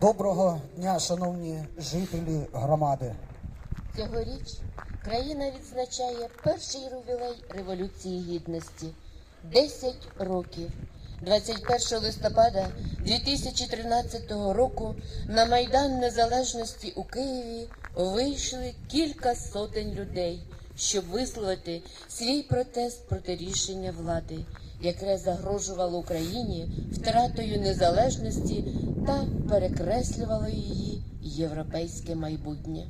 Доброго дня, шановні жителі громади. Цьогоріч країна відзначає перший ювілей Революції Гідності 10 років. 21 листопада 2013 року на Майдан Незалежності у Києві вийшли кілька сотень людей, щоб висловити свій протест проти рішення влади, яке загрожувало Україні втратою незалежності та перекреслювало її європейське майбутнє.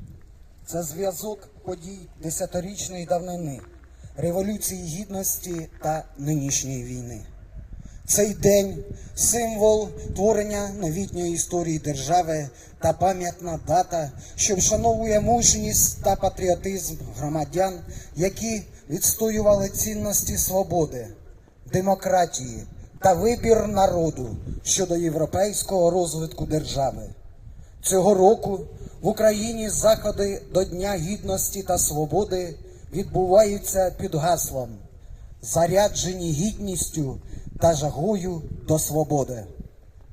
Це зв'язок подій десятирічної давнини, Революції Гідності та нинішньої війни. Цей день символ творення новітньої історії держави та пам'ятна дата, що вшановує мужність та патріотизм громадян, які відстоювали цінності свободи, демократії та вибір народу щодо європейського розвитку держави. Цього року в Україні заходи до Дня Гідності та Свободи відбуваються під гаслом заряджені гідністю та жагою до свободи.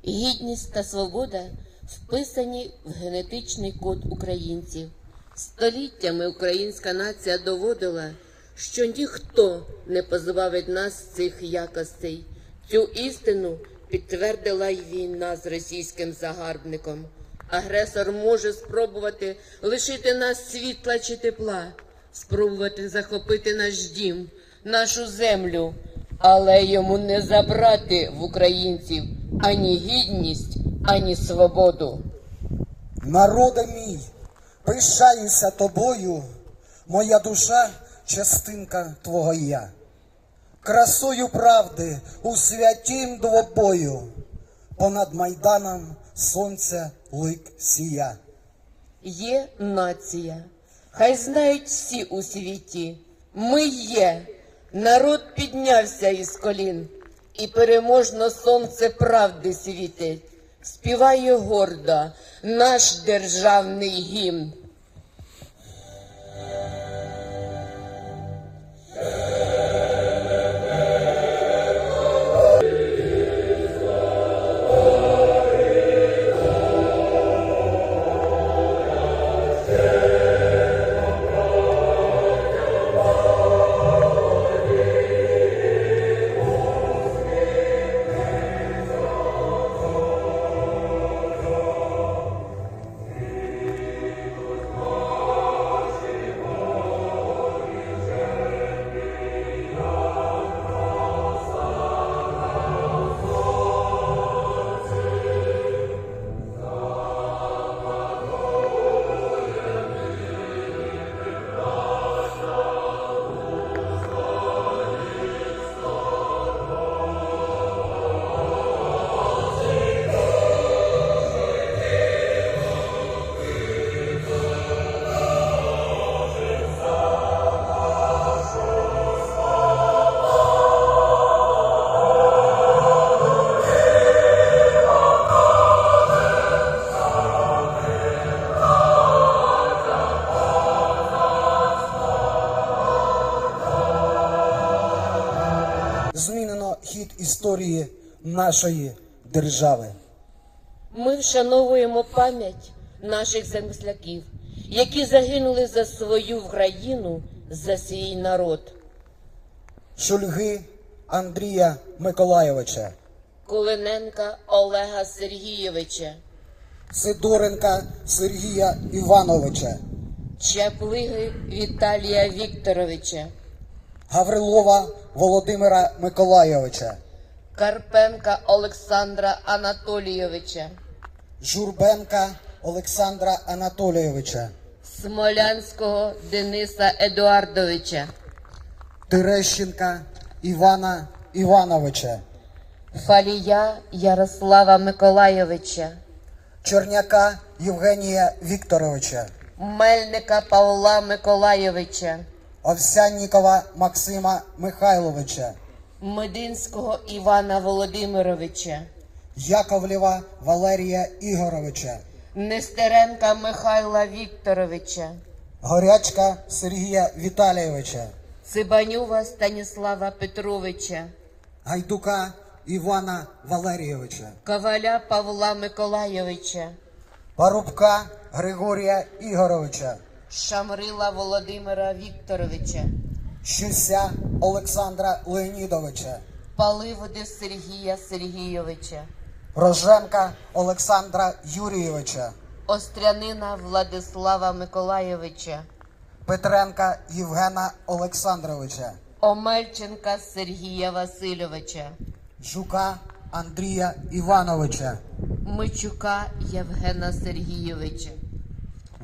Гідність та свобода вписані в генетичний код українців. Століттями українська нація доводила, що ніхто не позбавить нас цих якостей. Цю істину підтвердила й війна з російським загарбником. Агресор може спробувати лишити нас світла чи тепла, спробувати захопити наш дім, нашу землю, але йому не забрати в українців ані гідність, ані свободу. Народе мій, пишаюся тобою, моя душа частинка твого я. Красою правди у святім двобою, понад майданом сонця лик сія. Є нація. Хай знають всі у світі. Ми є. Народ піднявся із колін, і переможно сонце правди світить. Співає гордо наш державний гімн. Нашої держави. Ми вшановуємо пам'ять наших земляків, які загинули за свою країну, за свій народ. Шульги Андрія Миколайовича, Кулиненка Олега Сергійовича, Сидоренка Сергія Івановича, Чаплиги Віталія Вікторовича, Гаврилова Володимира Миколайовича, Карпенка Олександра Анатолійовича, Журбенка Олександра Анатолійовича, Смолянського Дениса Едуардовича, Терещенка Івана Івановича, Фалія Ярослава Миколайовича, Черняка Євгенія Вікторовича, Мельника Павла Миколайовича, Овсяннікова Максима Михайловича, Мединського Івана Володимировича, Яковлєва Валерія Ігоровича, Нестеренка Михайла Вікторовича, Горячка Сергія Віталійовича, Цибанюва Станіслава Петровича, Гайдука Івана Валерійовича, Коваля Павла Миколайовича, Парубка Григорія Ігоровича, Шамрила Володимира Вікторовича, Щуся Олександра Леонідовича, Паливоди Сергія Сергійовича, Роженка Олександра Юрійовича, Острянина Владислава Миколайовича, Петренка Євгена Олександровича, Омельченка Сергія Васильовича, Жука Андрія Івановича, Мичука Євгена Сергійовича,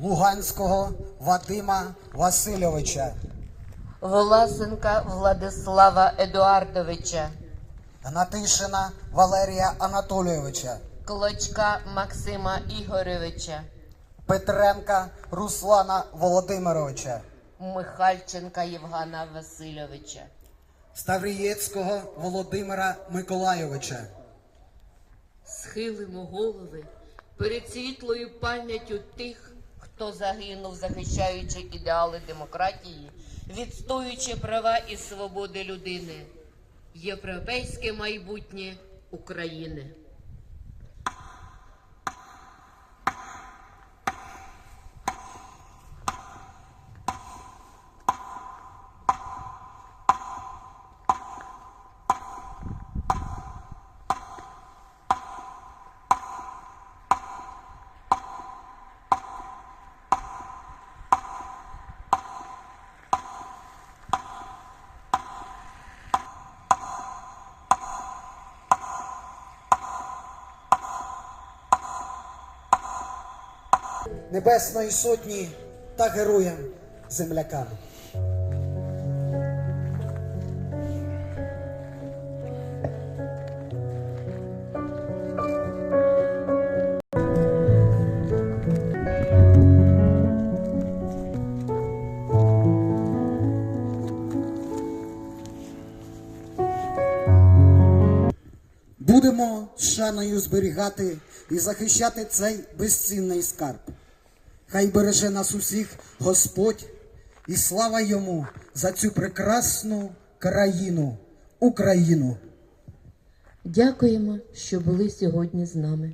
Луганського Вадима Васильовича, Власенка Владислава Едуардовича, Гнатишина Валерія Анатолійовича, Клочка Максима Ігоровича, Петренка Руслана Володимировича, Михальченка Євгена Васильовича. Ставрієцького Володимира Миколайовича, Схилимо голови перед світлою пам'яттю тих, хто загинув, захищаючи ідеали демократії, відстоюючи права і свободи людини, європейське майбутнє України. Небесної Сотні та героям землякам. Будемо з шаною зберігати і захищати цей безцінний скарб. Хай береже нас усіх Господь і слава йому за цю прекрасну країну, Україну. Дякуємо, що були сьогодні з нами.